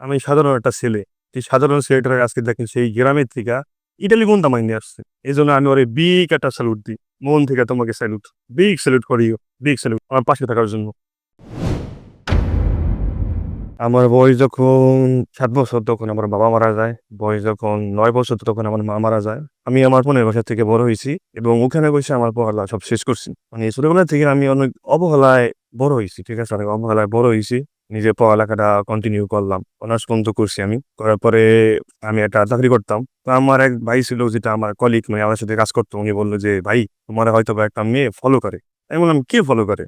আমি সাধারণ একটা ছেলে। সেই সাধারণ ছেলেটার আজকে দেখেন সেই গ্রামের থেকে ইটালি কোন দামাই নিয়ে আসছে। এই জন্য আমি ওরে বিগ একটা স্যালুট দিই। মন থেকে তোমাকে স্যালুট বিগ স্যালুট করি বিগ স্যালুট আমার পাশে থাকার জন্য। আমার বয়স যখন সাত বছর তখন আমার বাবা মারা যায়। বয়স যখন নয় বছর তখন আমার মা মারা যায়। আমি আমার বোনের বাসা থেকে বড় হয়েছি এবং ওখানে বসে আমার পড়ালা সব শেষ করছি। মানে ছোটবেলা থেকে আমি অনেক অবহেলায় বড় হয়েছি, ঠিক আছে? অনেক অবহেলায় বড় হয়েছি। নিজের পড়ালেখাটা কন্টিনিউ করলাম। অনার্স পর্যন্ত করছি আমি। করার পরে আমি একটা চাকরি করতাম। তো আমার এক ভাই ছিল যেটা আমার কলিগ মানে আমার সাথে কাজ করতো। উনি বলল যে, ভাই, তোমার হয়তো বা একটা মেয়ে ফলো করে। আমি বললাম, কে ফলো করে?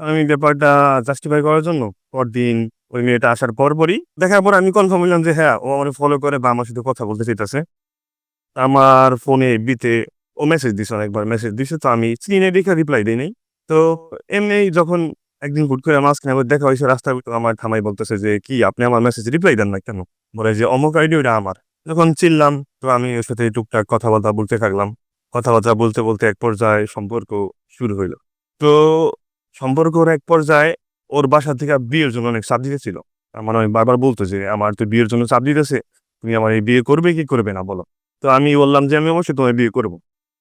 আমি ব্যাপারটা জাস্টিফাই করার জন্য পরদিন ওই মেয়েটা আসার পর পরই দেখার পর আমি কনফার্ম হইলাম যে হ্যাঁ ও আমার ফলো করে বা আমার সাথে কথা বলতে চাইতেছে। আমার ফোনে বিতে ও মেসেজ দিছে, অনেকবার মেসেজ দিছে। তো আমি স্ক্রিনে দেখে রিপ্লাই দিই নাই। তো এমনি যখন একদিন হুট করে মাঝখানে আবার দেখা হয়েছে রাস্তায় তো আমার থামাই বলতেছে যে, কি, আপনি আমার মেসেজ রিপ্লাই দেন না কেন? বলে যে, অমুক আইডি ওটা আমার। যখন চিনলাম, তো আমি ওর সাথে টুকটাক কথাবার্তা বলতে থাকলাম। কথাবার্তা বলতে বলতে এক পর্যায়ে সম্পর্ক শুরু হইল। তো সম্পর্কর এক পর্যায়ে ওর বাসা থেকে বিয়ের জন্য অনেক চাপ দিতেছিল। আমার আমি বারবার বলতো যে, আমার তো বিয়ের জন্য চাপ দিতেছে। তুমি আমার এই বিয়ে করবে কি করবে না বলো? তো আমি বললাম যে, আমি অবশ্যই তোমার বিয়ে করব।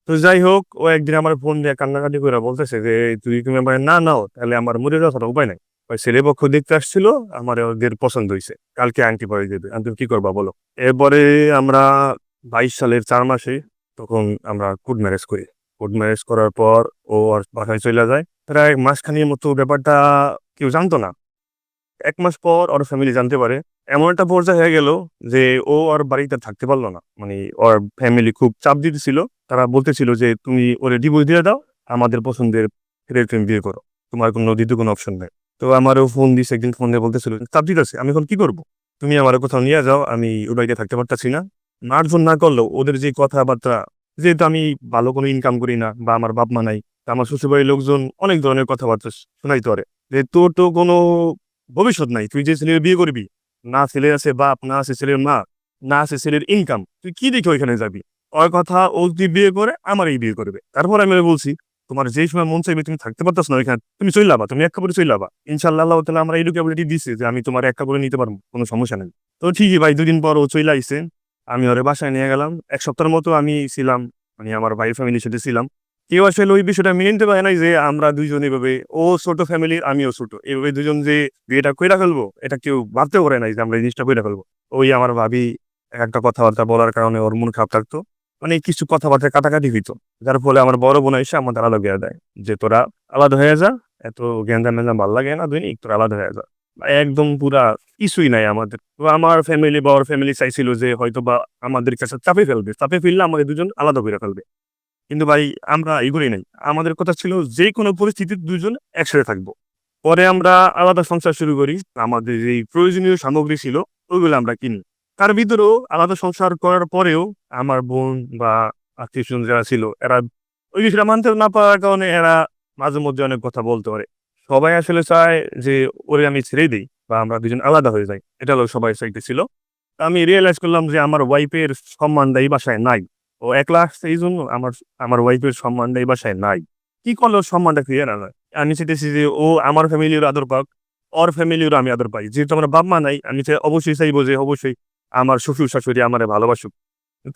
তো যাই হোক ও একদিন আমার ফোন দিয়ে কান্নাকাটি করে বলতেছে যে তুই তুমি আমার না নাও, তাহলে আমার মরে যাওয়ার উপায় নাই। ওই ছেলে পক্ষ দেখতে আসছিল, আমার ওদের পছন্দ হয়েছে কালকে আংটি পরে দেবে তুমি কি করবা বলো? এরপরে আমরা বাইশ সালের চার মাসে তখন আমরা কোর্ট ম্যারেজ করি। কোর্ট ম্যারেজ করার পর ও আর বাসায় চলে যায়। প্রায় মাসখানির মতো ব্যাপারটা কেউ জানতো না। এক মাস পর ওর ফ্যামিলি জানতে পারে। এমন একটা পর্যায়ে হয়ে গেল যে, ও আর বাড়িতে থাকতে পারল না। মানে ওর ফ্যামিলি খুব চাপ দিতেছিল। তারা বলতেছিল যে, তুমি ওরে ডিভোর্স দিয়ে দাও, আমাদের পছন্দের ছেলে তুমি বিয়ে করো। তোমার কোনো দ্বিতীয় কোনো অপশন নেই। তো আমারও ফোন দিছে, একদিন ফোন দিয়ে বলতেছিল চাপ আছে, আমি এখন কি করব? তুমি আমার কোথাও নিয়ে যাও, আমি বাড়িতে থাকতে পারতাছি না। মারধর না করলেও ওদের যে কথাবার্তা, যেহেতু আমি ভালো কোনো ইনকাম করি না বা আমার বাপ মা নাই, তা আমার শ্বশুরবাড়ির লোকজন অনেক ধরনের কথাবার্তা শোনাইতে পারে। যে তোর তো কোনো ভবিষ্যৎ নাই, তুই যে ছেলের বিয়ে করবি, না ছেলে আছে বাপ, না আছে ছেলের মা, না আছে ছেলের ইনকাম তুই কি দেখে ওইখানে যাবি? ওর কথা ও যদি বিয়ে করে আমার এই বিয়ে করবে। তারপর আমি বলছি, তোমার যেই সময় মন চাইবে তুমি থাকতে পারতাস না ওইখানে, তুমি চলে তুমি এক কাপড়ে চলে যাবা। ইনশাল্লাহ তাহলে আমরা এইটুকু অ্যাবিলিটি দিচ্ছে যে আমি তোমার এক কাপড়ে নিতে পারব, কোনো সমস্যা নেই। তো ঠিকই ভাই, দুদিন পর ও চলে আইসে আমি ওরে বাসায় নিয়ে গেলাম। এক সপ্তাহের মতো আমি ছিলাম মানে আমার ভাই ফ্যামিলির সাথে ছিলাম। কেউ আসলে ওই বিষয়টা মেনে নিতে পারে নাই যে আমরা দুইজন এভাবে, ও ছোট ফ্যামিলি আমিও ছোট। এভাবে দুজন যে বিয়েটা কইরা ফেলব, এটা কেউ ভাবতেও পারে নাই যে আমরা এই জিনিসটা কইরা ফেলব। ওই আমার ভাবি একটা কথাবার্তা বলার কারণে ওর মন খারাপ থাকতো। মানে কিছু কথাবার্তা কাটাকাটি হইতো। যার ফলে আমার বড় বোন এসে আমাদের আলাদা দেয় যে, তোরা আলাদা হয়ে যা, এত জ্ঞান ম্যান ভালো লাগে না দৈনিক তোরা আলাদা হয়ে যা। একদম পুরা কিছুই নাই আমাদের। তো আমার ফ্যামিলি বা ওর ফ্যামিলি চাইছিল যে, হয়তো বা আমাদের কাছে চাপে ফেলবে। চাপে ফেললে আমাদের দুজন আলাদা করে ফেলবে। কিন্তু ভাই, আমরা এগুলি নাই। আমাদের কথা ছিল যে কোনো পরিস্থিতিতে দুজন একসাথে থাকব। পরে আমরা আলাদা সংসার শুরু করি। আমাদের যে প্রয়োজনীয় সামগ্রী ছিল, ওইগুলো আমরা কিনি। তার ভিতরেও আলাদা সংসার করার পরেও আমার বোন বা আত্মীয় স্বজন যারা ছিল, এরা ওই বিষয়টা মানতে না পারার কারণে এরা মাঝে মধ্যে অনেক কথা বলতে পারে। সবাই আসলে চায় যে ওরে আমি ছেড়ে দিই বা আমরা দুজন আলাদা হয়ে যাই। এটা হলো সবাই চাইতে ছিল। আমি রিয়েলাইজ করলাম যে আমার ওয়াইফের সম্মানটা এই বাসায় নাই। ও একলা আসছে এই জন্য আমার আমার ওয়াইফের সম্মানটা এই বাসায় নাই। কি করলে ওর সম্মানটা ক্লিয়ার না। হয়? আমি চাইতেছি যে ও আমার ফ্যামিলির আদর পাক, ওর ফ্যামিলির আমি আদর পাই। যেহেতু আমার বাপ মা নাই, আমি অবশ্যই চাইব যে অবশ্যই আমার শ্বশুর শাশুড়ি আমারে ভালোবাসুক।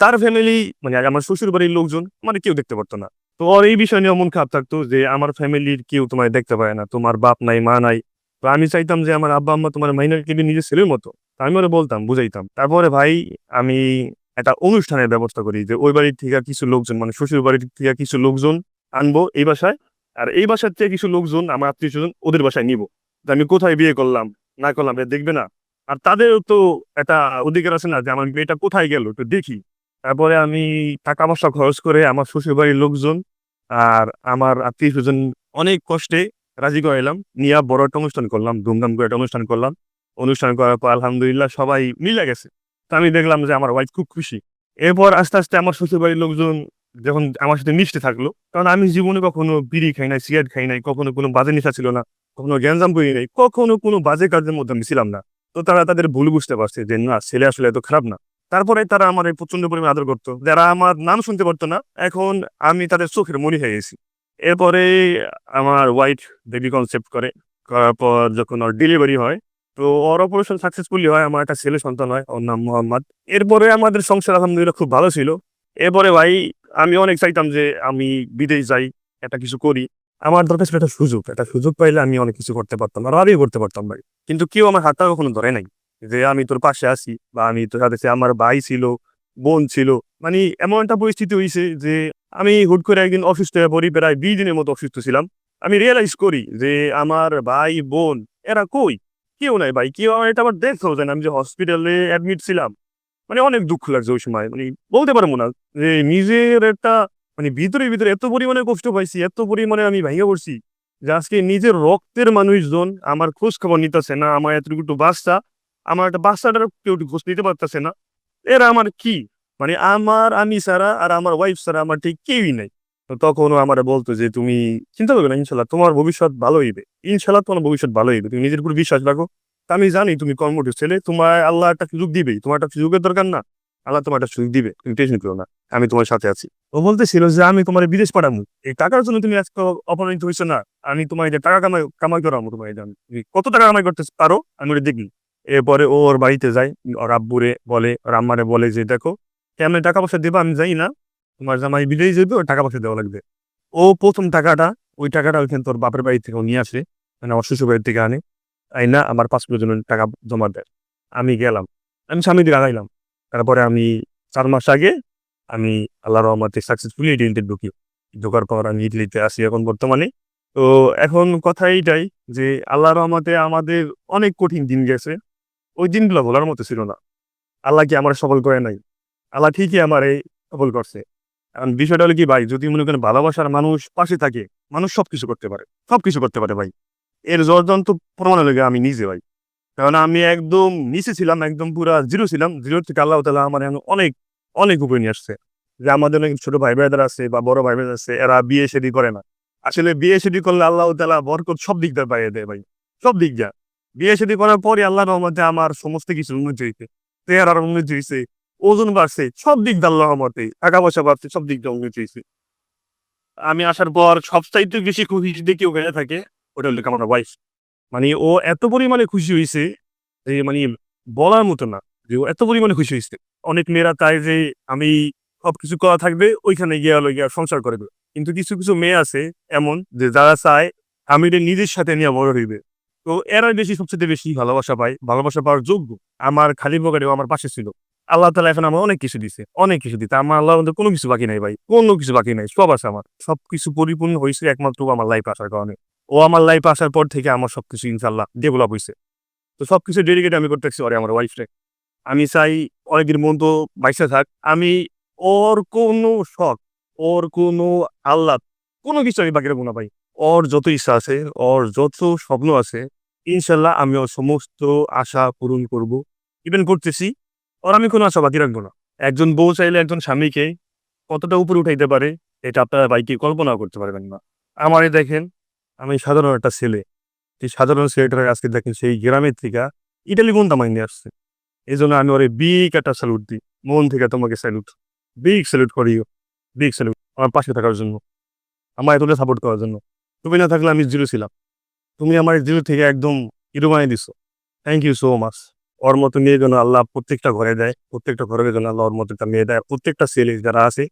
তার ফ্যামিলি মানে আমার শ্বশুর বাড়ির লোকজন মানে কেউ দেখতে পারতো না। তো ওর এই বিষয় নিয়ে মন খারাপ থাকতো যে আমার ফ্যামিলির কেউ তোমায় দেখতে পায় না, তোমার বাপ নাই, মা নাই। তো আমি চাইতাম যে আমার আব্বা, আম্মা তোমার মাইনার কিন্তু নিজের ছেলের মতো। আমি ওরা বলতাম, বুঝাইতাম। তারপরে ভাই, আমি একটা অনুষ্ঠানের ব্যবস্থা করি যে ওই বাড়ির থেকে কিছু লোকজন মানে শ্বশুর বাড়ির থেকে কিছু লোকজন আনব এই বাসায়। আর এই বাসার থেকে কিছু লোকজন, আমার আত্মীয় স্বজন ওদের বাসায় নিব। আমি কোথায় বিয়ে করলাম? না করলাম দেখবে না। আর তাদেরও তো একটা অধিকার আছে না যে আমার মেয়েটা কোথায় গেল একটু দেখি। তারপরে আমি টাকা পয়সা খরচ করে আমার শ্বশুর বাড়ির লোকজন আর আমার আত্মীয় স্বজন অনেক কষ্টে রাজি করাইলাম নিয়ে বড় একটা অনুষ্ঠান করলাম, ধুমধাম করে একটা অনুষ্ঠান করলাম। অনুষ্ঠান করার পর আলহামদুলিল্লাহ সবাই মিলে গেছে। তো আমি দেখলাম যে আমার ওয়াইফ খুব খুশি। এরপর আস্তে আস্তে আমার শ্বশুর বাড়ির লোকজন যখন আমার সাথে মিশতে থাকল, কারণ আমি জীবনে কখনো বিড়ি খাই নাই সিগারেট খাই নাই, কখনো কোনো বাজে নেশা ছিল না, কখনো গ্যাঞ্জাম করি নাই, কখনো কোনো বাজে কাজের মধ্যে আমি ছিলাম না। তো তারা তাদের ভুল বুঝতে পারছে যে, না, ছেলে আসলে এত খারাপ না। তারপরে তারা আমার এই প্রচণ্ড পরিমাণে আদর করতো। যারা আমার নাম শুনতে পারতো না, এখন আমি তাদের চোখের মনি হয়ে গেছি। এরপরে আমার ওয়াইট বেবি কনসেপ্ট করে। করার পর যখন ওর ডেলিভারি হয়, তো ওর অপারেশন সাকসেসফুলি হয়। আমার একটা ছেলে সন্তান হয়, ওর নাম মোহাম্মদ। এরপরে আমাদের সংসার আলহামদুলিল্লাহ খুব ভালো ছিল। এরপরে ভাই, আমি অনেক চাইতাম যে, আমি বিদেশ যাই, একটা কিছু করি। আমার দরকার ছিল একটা সুযোগ। একটা সুযোগ পাইলে আমি অনেক কিছু করতে পারতাম আর আমিও করতে পারতাম ভাই। কিন্তু কেউ আমার হাতটা কখনো ধরে নাই যে আমি তোর পাশে আছি বা আমি তোর সাথে আমার ভাই ছিল, বোন ছিল মানে এমন একটা পরিস্থিতি হয়েছে যে আমি হুট করে একদিন অসুস্থ হয়ে পড়ি, প্রায় বিশ দিনের মতো অসুস্থ ছিলাম। আমি রিয়েলাইজ করি যে আমার ভাই, বোন, এরা কই? কেউ নাই ভাই, কেউ আমার এটা আবার যায় না। আমি যে হসপিটালে অ্যাডমিট ছিলাম মানে অনেক দুঃখ লাগছে ওই সময়। মানে বলতে পারব না যে নিজের একটা মানে ভিতরে ভিতরে এত পরিমাণে কষ্ট পাইছি, এত পরিমাণে আমি ভেঙে পড়ছি যে আজকে নিজের রক্তের মানুষজন আমার খোঁজ খবর নিতেছে না, আমার এতটুকু একটু বাচ্চা, আমার একটা বাচ্চাটার কেউ খোঁজ নিতে পারতেছে না। এরা আমার কি? মানে আমার, আমি ছাড়া আর আমার ওয়াইফ ছাড়া আমার ঠিক কেউই নাই। তখনও আমার বলতো যে তুমি চিন্তা করবে না, ইনশাল্লাহ তোমার ভবিষ্যৎ ভালো হইবে। ইনশাল্লাহ তোমার ভবিষ্যৎ ভালো হইবে। তুমি নিজের উপর বিশ্বাস রাখো। আমি জানি তুমি কর্মঠ ছেলে তোমার আল্লাহ একটা সুযোগ দিবেই। তোমার একটা সুযোগের দরকার না। আল্লাহ তোমার একটা সুযোগ দিবে। তুমি টেনশন করো না। আমি তোমার সাথে আছি। ও বলতেছিল যে, আমি তোমার বিদেশ পাঠাবো। এই টাকার জন্য তুমি আজকে অপমানিত হয়েছো না। আমি তোমার যে টাকা কামাই কামাই করাবো তোমার জানি কত টাকা কামাই করতে পারো? আমি ওটা দেখি। এরপরে ও ওর বাড়িতে যায়। ওর আব্বুরে বলে, ওর আম্মারে বলে যে, দেখো, কেমন টাকা পয়সা দেবো আমি যাই না। তোমার জামাই বিদেশ যাবে ওর টাকা পয়সা দেওয়া লাগবে। ও প্রথম টাকাটা, ওই টাকাটা ওইখানে তোর বাপের বাড়ি থেকে নিয়ে আসে। মানে আমার শ্বশুর বাড়ি থেকে আনে। তাই না, আমার পাসপোর্টের জন্য টাকা জমা দেয়। আমি গেলাম। আমি স্বামী দিকে আগাইলাম। তারপরে আমি চার মাস আগে আমি আল্লাহ রহমতে সাকসেসফুলি ইটালিতে ঢুকি, ঢোকার পর আমি ইটালিতে আসি এখন বর্তমানে। তো এখন কথা এইটাই যে আল্লাহ রহমতে আমাদের অনেক কঠিন দিন গেছে, ওই দিনগুলো বলার মতো ছিল না। আল্লাহ কি আমার সফল করে নাই? আল্লাহ ঠিকই আমার এই সফল করছে। এখন বিষয়টা হলো কি ভাই, যদি মনে করেন ভালোবাসার মানুষ পাশে থাকে, মানুষ সবকিছু করতে পারে, সবকিছু করতে পারে ভাই। এর জর্জন তো প্রমাণ লেগে আমি নিজে ভাই। কারণ আমি একদম নিচে ছিলাম, একদম পুরা জিরো ছিলাম জিরো থেকে আল্লাহ তালা আমার অনেক অনেক উপরে নিয়ে আসছে যে আমাদের অনেক ছোট ভাই ভাইদের আছে বা বড় ভাই ভাইদের আছে, এরা বিয়ে শাদী করে না। আসলে বিয়ে শাদী করলে আল্লাহ তালা বরকত সব দিক দিয়ে পাইয়ে দেয় ভাই। সব দিক যা বিয়ে শাদী করার পরে আল্লাহ রহমতে আমার সমস্ত কিছু উন্নতি হয়েছে চেহারার উন্নতি হয়েছে ওজন বাড়ছে, সব দিক দিয়ে আল্লাহ রহমতে টাকা পয়সা বাড়ছে, সব দিক দিয়ে উন্নতি হয়েছে আমি আসার পর সবচাইতে বেশি খুশি দেখি ওখানে থাকে, ওটা হলো আমার ওয়াইফ মানে ও এত পরিমাণে খুশি হয়েছে যে মানে বলার মতো না, যে ও এত পরিমাণে খুশি হয়েছে অনেক মেয়েরা চায় যে আমি সবকিছু করা থাকবে, ওইখানে গিয়ে হলো গিয়ে সংসার করবে কিন্তু কিছু কিছু মেয়ে আছে এমন যে যারা চায় আমি এটা নিজের সাথে নিয়ে বড় হইবে। তো এরাই বেশি, সবচেয়ে বেশি ভালোবাসা পায়, ভালোবাসা পাওয়ার যোগ্য। আমার খালি পকেটেও আমার পাশে ছিল। আল্লাহ তালা এখন আমার অনেক কিছু দিছে, অনেক কিছু দিতে আমার আল্লাহ মধ্যে কোনো কিছু বাকি নাই ভাই, কোনো কিছু বাকি নাই, সব আছে আমার। সবকিছু পরিপূর্ণ হয়েছে একমাত্র আমার লাইফ আসার কারণে। ও আমার লাইফ আসার পর থেকে আমার সবকিছু ইনশাল্লাহ ডেভেলপ হয়েছে তো সবকিছু ডেডিকেট আমি করতেছি আমার ওয়াইফরে আমি চাই অনেকদিন মতো বাইসে থাক। আমি ওর কোনো শখ, ওর কোনো আল্লাহ কোনো কিছু আমি বাকি রাখব না ভাই ওর যত ইচ্ছা আছে, ওর যত স্বপ্ন আছে, ইনশাল্লাহ আমি ওর সমস্ত আশা পূরণ করব। ইভেন করতেছি ওর আমি কোনো আশা বাকি রাখব না। একজন বউ চাইলে একজন স্বামীকে কতটা উপরে উঠাইতে পারে, এটা আপনারা বাইকে কল্পনাও করতে পারবেন না। আমারই দেখেন, আমি সাধারণ একটা ছেলে। এই সাধারণ ছেলেটার আজকে দেখেন, সেই গ্রামের থেকে ইটালি কোন দামাই নিয়ে আসছে। এই জন্য আমি ওরে বিগ একটা স্যালুট দিই। মন থেকে তোমাকে স্যালুট বিগ স্যালুট করিও বিগ স্যালুট আমার পাশে থাকার জন্য। আমার এতটা সাপোর্ট করার জন্য। তুমি না থাকলে আমি জিরো ছিলাম। তুমি আমার জিরো থেকে একদম হিরো বানিয়ে দিছো। থ্যাংক ইউ সো মাচ ওর মতো মেয়ে যেন আল্লাহ প্রত্যেকটা ঘরে দেয়। প্রত্যেকটা ঘরে যেন আল্লাহ ওর মতো একটা মেয়ে দেয়। প্রত্যেকটা ছেলে যারা আছে,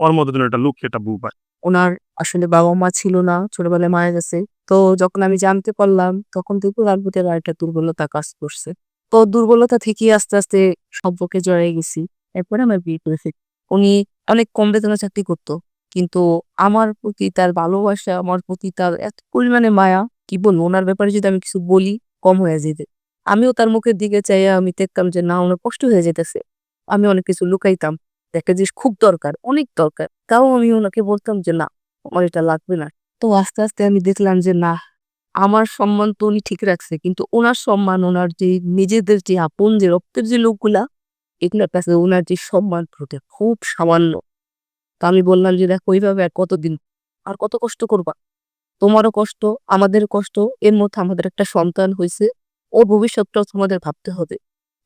ওর মতো যেন একটা লুক একটা বউ পায়। ওনার আসলে বাবা মা ছিল না, ছোটবেলায় মারা গেছে। তো যখন আমি জানতে পারলাম, তখন থেকে প্রতি আর একটা দুর্বলতা কাজ করছে। তো দুর্বলতা থেকে আস্তে আস্তে সম্পর্কে জড়াই গেছি। এরপরে আমার বিয়ে করেছি। উনি অনেক কম বেতনে চাকরি করতো। কিন্তু আমার প্রতি তার ভালোবাসা, আমার প্রতি তার এত পরিমাণে মায়া, কি বলব, ওনার ব্যাপারে যদি আমি কিছু বলি, কম হয়ে যেতে। আমিও তার মুখের দিকে চাইয়া আমি দেখতাম যে, না, ওনার কষ্ট হয়ে যেতেছে। আমি অনেক কিছু লুকাইতাম। একটা জিনিস খুব দরকার, অনেক দরকার। তাও আমি ওনাকে বলতাম যে, না, আমার এটা লাগবে না। তো আস্তে আস্তে আমি দেখলাম যে, না আমার সম্মান তো উনি ঠিক রাখছে, কিন্তু ওনার সম্মান ওনার যে নিজেদের যে আপন, যে রক্তের যে লোকগুলা, এগুলোর কাছে ওনার যে সম্মান, ওটা খুব সামান্য। তা আমি বললাম যে, দেখো, ওইভাবে আর কতদিন, আর কত কষ্ট করবা? তোমারও কষ্ট আমাদের কষ্ট, এর মধ্যে আমাদের একটা সন্তান হয়েছে ওর ভবিষ্যৎটাও তোমাদের ভাবতে হবে।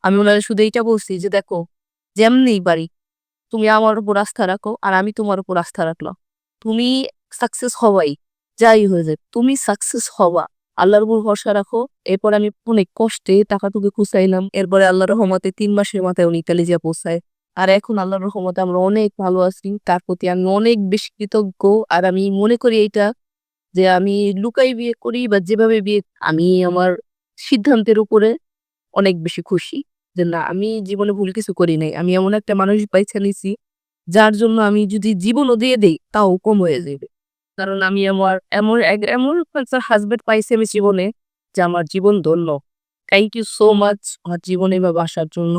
আমি ওনারা শুধু এইটা বলছি যে, দেখো, যেমনি বাড়ি তুমি আমার উপর আস্থা রাখো, আর আমি তোমার উপর আস্থা রাখলাম। তুমি সাকসেস হওয়াই যাই হয়ে যাক তুমি সাকসেস হওয়া আল্লাহর উপর ভরসা রাখো। এরপর আমি অনেক কষ্টে টাকা টুকু খুঁচাইলাম। এরপরে আল্লাহর রহমতে তিন মাসের মাথায় উনি যা পৌঁছায়। আর এখন আল্লাহর রহমতে আমরা অনেক ভালো আছি। তার প্রতি আমি অনেক বেশি কৃতজ্ঞ। আর আমি মনে করি এইটা যে আমি লুকাই বিয়ে করি বা যেভাবে বিয়ে, আমি আমার সিদ্ধান্তের উপরে অনেক বেশি খুশি যে না, আমি জীবনে ভুল কিছু করি নাই। আমি এমন একটা মানুষ পাইছে নিছি, যার জন্য আমি যদি জীবনও দিয়ে দেই, তাও কম হয়ে যাবে। কারণ আমি আমার, এমন এমন একটা হাজবেন্ড পাইছি আমি জীবনে, যে আমার জীবন ধন্য। থ্যাংক ইউ সো মাচ আমার জীবনে বা বাসার জন্য।